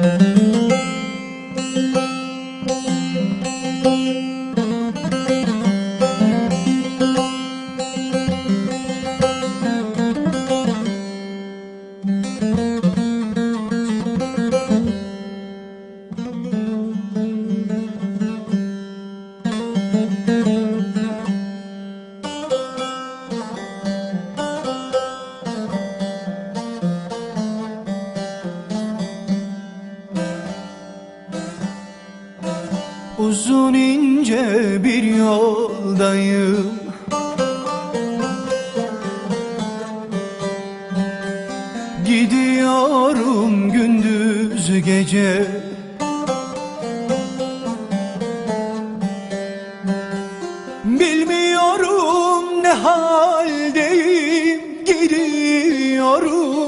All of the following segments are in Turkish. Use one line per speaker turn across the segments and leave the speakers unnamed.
Mm-hmm. Uzun ince bir yoldayım. Gidiyorum gündüz gece. Bilmiyorum ne haldeyim Gidiyorum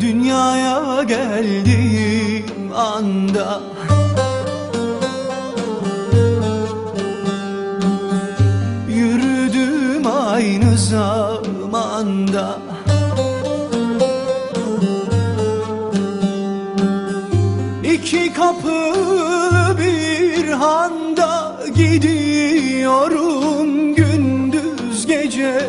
Dünyaya geldiğim anda. Yürüdüm aynı zamanda. İki kapılı bir handa gidiyorum gündüz gece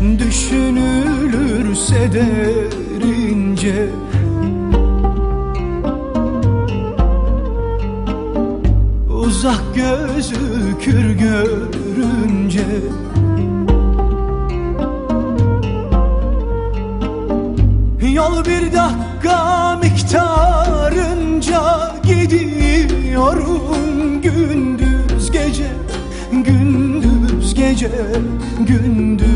Düşünülürse derince. Uzak gözükür görünce. Yol bir dakika miktarınca gidiyorum. Gündüz gece gündüz gece gündüz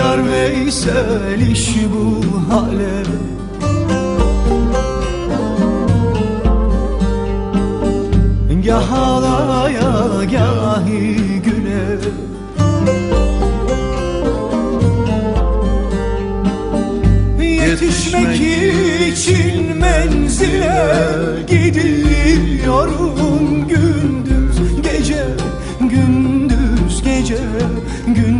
Şaşar Veysel iş bu hale. Gah ağlaya gahi güle Yetişmek için menzile gidiyorum gündüz gece gündüz gece gündüz